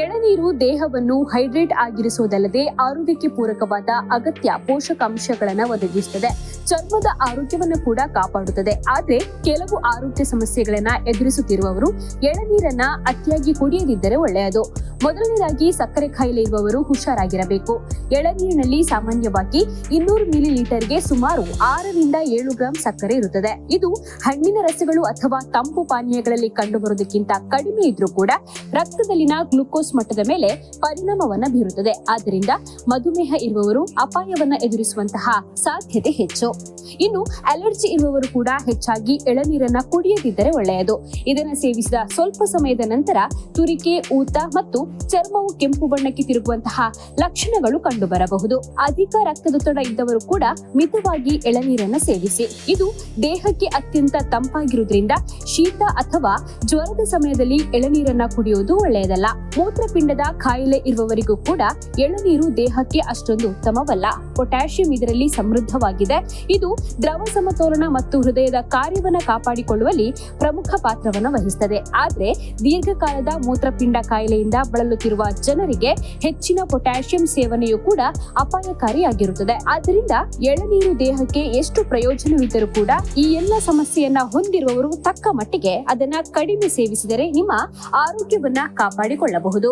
ಎಳನೀರು ದೇಹವನ್ನು ಹೈಡ್ರೇಟ್ ಆಗಿರಿಸುವುದಲ್ಲದೆ ಆರೋಗ್ಯಕ್ಕೆ ಪೂರಕವಾದ ಅಗತ್ಯ ಪೋಷಕಾಂಶಗಳನ್ನು ಒದಗಿಸುತ್ತದೆ. ಚರ್ಮದ ಆರೋಗ್ಯವನ್ನು ಕೂಡ ಕಾಪಾಡುತ್ತದೆ. ಆದರೆ ಕೆಲವು ಆರೋಗ್ಯ ಸಮಸ್ಯೆಗಳನ್ನ ಎದುರಿಸುತ್ತಿರುವವರು ಎಳನೀರನ್ನ ಅತಿಯಾಗಿ ಕುಡಿಯದಿದ್ದರೆ ಒಳ್ಳೆಯದು. ಮೊದಲನೇದಾಗಿ ಸಕ್ಕರೆ ಕಾಯಿಲೆ ಇರುವವರು ಹುಷಾರಾಗಿರಬೇಕು. ಎಳನೀರಿನಲ್ಲಿ ಸಾಮಾನ್ಯವಾಗಿ ಇನ್ನೂರು ಮಿಲಿ ಲೀಟರ್ಗೆ ಸುಮಾರು ಆರರಿಂದ ಏಳು ಗ್ರಾಂ ಸಕ್ಕರೆ ಇರುತ್ತದೆ. ಇದು ಹಣ್ಣಿನ ರಸಗಳು ಅಥವಾ ತಂಪು ಪಾನೀಯಗಳಲ್ಲಿ ಕಂಡುಬರುವುದಕ್ಕಿಂತ ಕಡಿಮೆ ಇದ್ರೂ ಕೂಡ ರಕ್ತದಲ್ಲಿನ ಗ್ಲುಕೋಸ್ ಮಟ್ಟದ ಮೇಲೆ ಪರಿಣಾಮವನ್ನ ಬೀರುತ್ತದೆ. ಆದ್ದರಿಂದ ಮಧುಮೇಹ ಇರುವವರು ಅಪಾಯವನ್ನ ಎದುರಿಸುವಂತಹ ಸಾಧ್ಯತೆ ಹೆಚ್ಚು. ಇನ್ನು ಅಲರ್ಜಿ ಇರುವವರು ಕೂಡ ಹೆಚ್ಚಾಗಿ ಎಳನೀರನ್ನ ಕುಡಿಯದಿದ್ದರೆ ಒಳ್ಳೆಯದು. ಇದನ್ನ ಸೇವಿಸಿದ ಸ್ವಲ್ಪ ಸಮಯದ ನಂತರ ತುರಿಕೆ, ಊತ ಮತ್ತು ಚರ್ಮವು ಕೆಂಪು ಬಣ್ಣಕ್ಕೆ ತಿರುಗುವಂತಹ ಲಕ್ಷಣಗಳು ಕಂಡುಬರಬಹುದು. ಅಧಿಕ ರಕ್ತದೊತ್ತಡ ಇದ್ದವರು ಕೂಡ ಮಿತವಾಗಿ ಎಳನೀರನ್ನು ಸೇವಿಸಿ. ಇದು ದೇಹಕ್ಕೆ ಅತ್ಯಂತ ತಂಪಾಗಿರುವುದರಿಂದ ಶೀತ ಅಥವಾ ಜ್ವರದ ಸಮಯದಲ್ಲಿ ಎಳನೀರನ್ನ ಕುಡಿಯುವುದು ಒಳ್ಳೆಯದಲ್ಲ. ಮೂತ್ರಪಿಂಡದ ಕಾಯಿಲೆ ಇರುವವರಿಗೂ ಕೂಡ ಎಳನೀರು ದೇಹಕ್ಕೆ ಅಷ್ಟೊಂದು ಉತ್ತಮವಲ್ಲ. ಪೊಟ್ಯಾಷಿಯಂ ಇದರಲ್ಲಿ ಸಮೃದ್ಧವಾಗಿದೆ. ಇದು ದ್ರವ ಸಮತೋಲನ ಮತ್ತು ಹೃದಯದ ಕಾರ್ಯವನ್ನು ಕಾಪಾಡಿಕೊಳ್ಳುವಲ್ಲಿ ಪ್ರಮುಖ ಪಾತ್ರವನ್ನು ವಹಿಸುತ್ತದೆ ಆದರೆ ದೀರ್ಘಕಾಲದ ಮೂತ್ರಪಿಂಡ ಕಾಯಿಲೆಯಿಂದ ಬಳಲುತ್ತಿರುವ ಜನರಿಗೆ ಹೆಚ್ಚಿನ ಪೊಟ್ಯಾಷಿಯಂ ಸೇವನೆಯು ಕೂಡ ಅಪಾಯಕಾರಿಯಾಗಿರುತ್ತದೆ. ಆದ್ದರಿಂದ ಎಳನೀರು ದೇಹಕ್ಕೆ ಎಷ್ಟು ಪ್ರಯೋಜನವಿದ್ದರೂ ಕೂಡ ಈ ಎಲ್ಲ ಸಮಸ್ಯೆಯನ್ನ ಹೊಂದಿರುವವರು ತಕ್ಕ ಮಟ್ಟಿಗೆ ಅದನ್ನ ಕಡಿಮೆ ಸೇವಿಸಿದರೆ ನಿಮ್ಮ ಆರೋಗ್ಯವನ್ನ ಕಾಪಾಡಿಕೊಳ್ಳಬಹುದು.